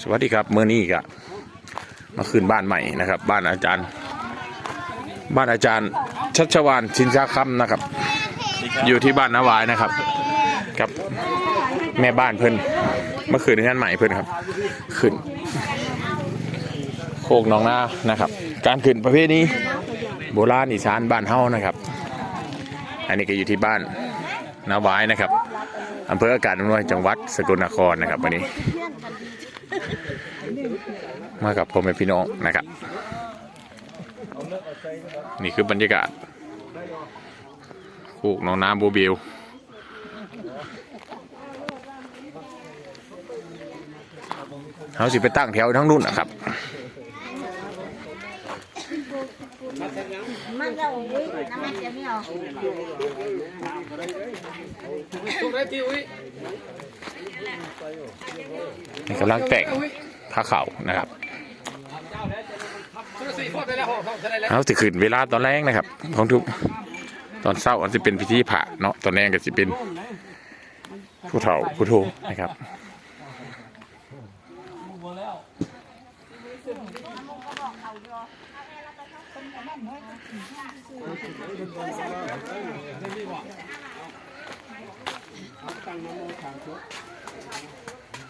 สวัสดีครับเมื่อนี้ก็มาคืนบ้านใหม่นะครับ บ้านอาจารย์ บ้านอาจารย์ชัชวานชินชาคำนะครับ อยู่ที่บ้านนาวายนะครับกับแม่บ้านเพิ่นเมื่อคืนงานใหม่เพิ่นครับ ขึ้น โคกหนองนานะครับ การขึ้นประเภทนี้โบราณอีสานบ้านเฮานะครับ อันนี้ก็อยู่ที่บ้านนาวายนะครับอำเภออากาศอำนวยจังหวัดสกลนครนะครับวันนี้ มากับพ่อแม่พี่น้องนะครับ นี่คือบรรยากาศคูกน้องน้ำโบเบลเขาสิไปตั้งแถวทั้งนู่นนะครับนี่กำลังแต่งผ้าขาวนะครับ เอาสิขึ้นเวลาตอนแรกนะครับ ของทุกตอนเศร้าอันจะเป็นพิธีผ่าเนาะตอนแรกก็จะเป็นผู้เฒ่าผู้โทนะครับ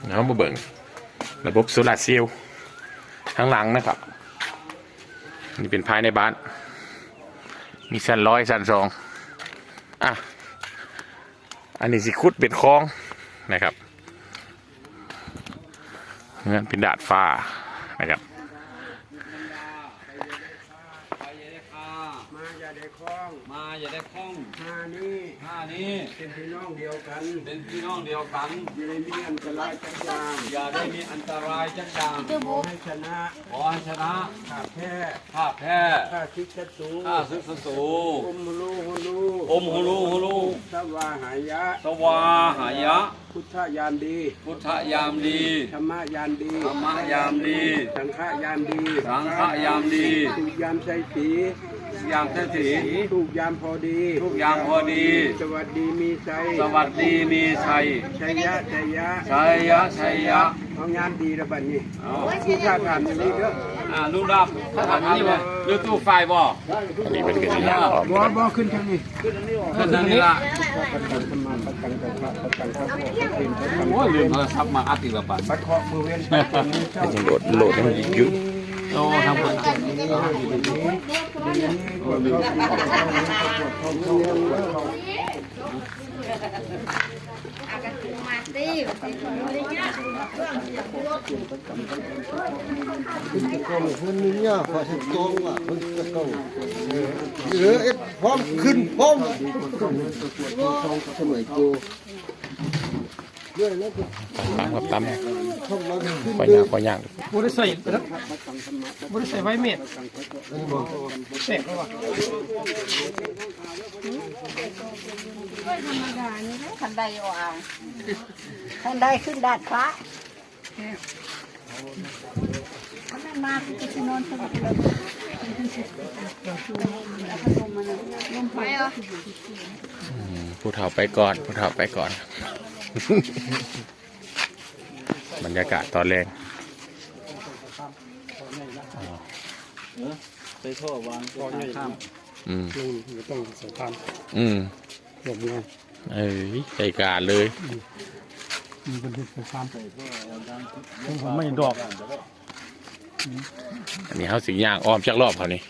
เอามาเบิ่งระบบโซลาร์เซลล์ข้างหลังนะครับ นี่เป็นภายในบ้าน มีชั้นร้อยชั้นสองอะ อันนี้สิคุดเป็นคลองนะครับเงื่อนเป็นดาดฟ้านะครับมาอย่าได้คล้อง มาอย่าได้คล้อ งมานี่ท่านี้เป็นพี่น้องเดียวกันเป็นพี่น้องเดียวกัน อย่าได้มีอันตรายจักอย่างอย่าได้มีอันตรายจักอย่างขอให้ชนะขอให้ชนะข้าแพ้ข้าแพ้ข้าคิดศัตรูข้าศึกศัตรูอมฮูลูฮูลูอมฮูลูฮูลูสวาหายะ สวาหายะ พุทธยานดี พุทธยามดี ธรรมยานดี ธรรมยามดี สังฆยานดี สังฆยามดีทุกยามใจสียามเทศีทุกยามพอดีทุกอย่างพอดี สวัสดีมีใจสวัสดีมีชัย ชัยยะ ชัยยะ ชัยยะ ชัยยะเอางานดีระบัดนี้เอาผู้ชาติทำอย่างนี้เด้ออ่าลุงดับถ้าทำนี่บ่หรือตู้ไฟบ่อันนี้เป็นกันยางออกบ่บ่ขึ้นทางนี้ ขึ้นทางนี้ละประกันสมาประกันกระพระประกันพระพุทธเป็นประกันโอ้ยลืมโทรศัพท์มาอัดอีกแล้วป่ะบัดเคาะมือเว้นประกันนี้เจ้ายังโหลดโหลดให้มันยืด โอ้ทำคนมาตีคนนี้เนี่ยพอถึงตรงอะมั นจะเก่อเอ็ดพร้อมขึ้นพร้อมสมัยกูด้วยแล้วก็ตามกับตามเข้ามาขึ้นปล่อยยางปล่อยยางบริส่นะบริใส่ไว้เม็ดแตกแล้ววะขันใดเอาเอาขันใดขึ้นดาดฟ้าขันนั้มาคือจะนอนสบายแล้วลมาลงไปอะผู้เฒ่าไปก่อนผู้เฒ่าไปก่อน บรรยากาศตอนแรกไปโทษวางก่อนข้ามอืมต้องสำคัญอืมหลบไงเอ้ยใจการเลยมีคนที่สำคัญผมไม่ดอกอันนี้เขาสิย่างอ้อมจักรอบเขานี่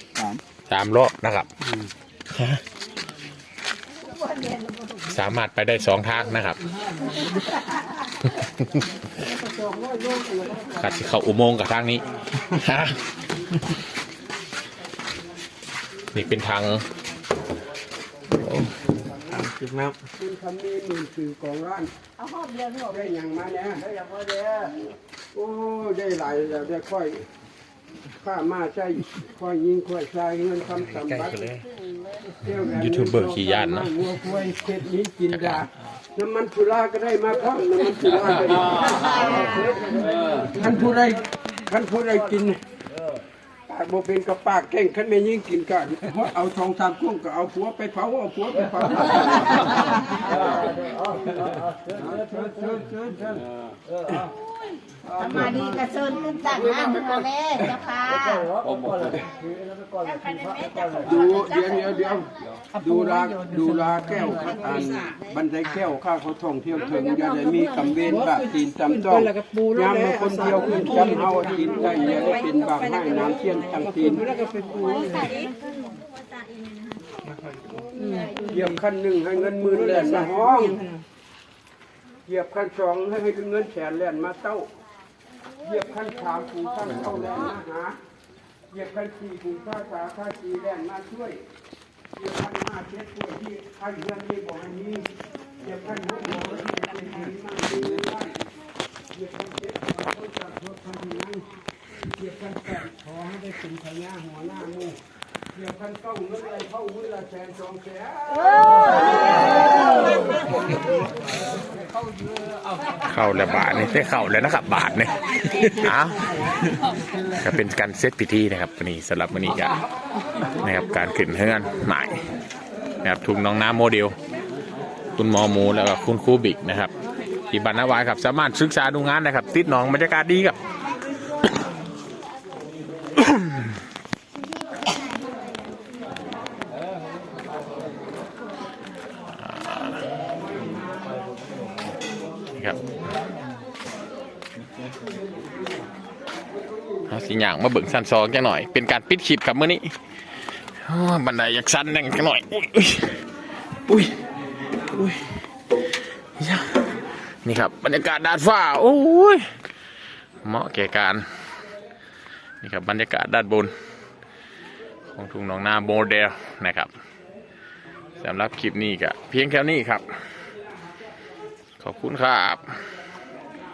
สามรอบนะครับสามารถไปได้สองทางนะครับ ขัดสิเข้าอุโมงค์กับทางนี้ฮะนี่เป็นทางโอ้คุณคำนี้หมื่นสื่อกองร้านเอาหอบเดียวหนูได้หยังมาเนี่ยได้หยังมาเนี่ยโอ้ได้หลายแล้วได้ค่อยข้ามาใช่ค่อยยิงค่อยใช้เงินคำสำบัติยูทูบเบอร์ขี่ยานเนอะ วัวควายเผ็ดนี้กินดาน้ำมันสุราก็ได้มาครับน้ำมันสุราก็ได้ท่านผู้ใดท่านผู้ใดกินปากโบเป็นกับปากแก่งขันไม่ยิ่งกินกันเอาทองสามกุ้งก็เอาผัวไปเผาเอาผัวไปเผาเชิญเชิญเชิญเชิญมาดีกระเซินขึ้นตั้งหน้าเมืองแม่เจ้าค่ะดูเดี๋ยวเดี๋ยวเดี๋ยวดูลาดูลาแก้วอันบันไดแก้วข้าเขาท่องเที่ยวถึงอย่าได้มีกำเวนบาปตีนจำต้องยามมาคนเที่ยวขึ้นจำเอาตีนได้อย่าได้เป็นบาปให้น้ำเที่ยงจังตีนเยี่ยบขั้นหนึ่งให้เงินหมื่นแล่นมาห้อง เหยียบขั้นสองให้ให้เงินแสนแล่นมาเต้า เหยียบขั้นสามผูขั้นเต้าแล่นมาหา เหยียบกันสี่ผูข้าสาข้าสีแดนมาช่วย เหยียบกันมาเช็ดตัวที่ข้าเรือนที่บอกให้มีเหยียบกันหัวหัวที่เป็นหินมาดีบ้นเหยียบกันเจ็ดหัวต้นจากรถคันนั้นเหยียบกันแปดขอให้ได้เป็นพญาหัวหน้ามูเหยียบกันเก้าเงินไรเข้าวิละแสนสองแสน เข้าแล้วบาทนี่ได้เข้าแล้วนะครับบาทนี่เอาก็เป็นการเซตพิธีนะครับวันนี้สำหรับวันนี้ก็นะครับการขึ้นเฮือนใหม่นะครับทุงน้องน้ำโมเดล คุณหมอหมูแล้วก็คุณครูบิกนะครับที่บรรณวายครับสามารถศึกษาดูงานนะครับ ติดหนองบรรยากาศดีครับ นี่ครับเอา สิอย่างมาเบิ่งสั้นซองจังหน่อย เป็นการปิดคลิปครับเมื้อนี้บันไดอยากสั้นแน่งจังหน่อย อุ้ยอุ้ยอุ้ยยยะนี่ครับบรรยากาศดาดฟ้า โอ้ย เหมาะแก่การ นี่ครับบรรยากาศด้านบน ของทุ่งหนองนาโมเดลนะครับสำหรับคลิปนี้ก็เพียงแค่นี้ครับ ขอบคุณครับ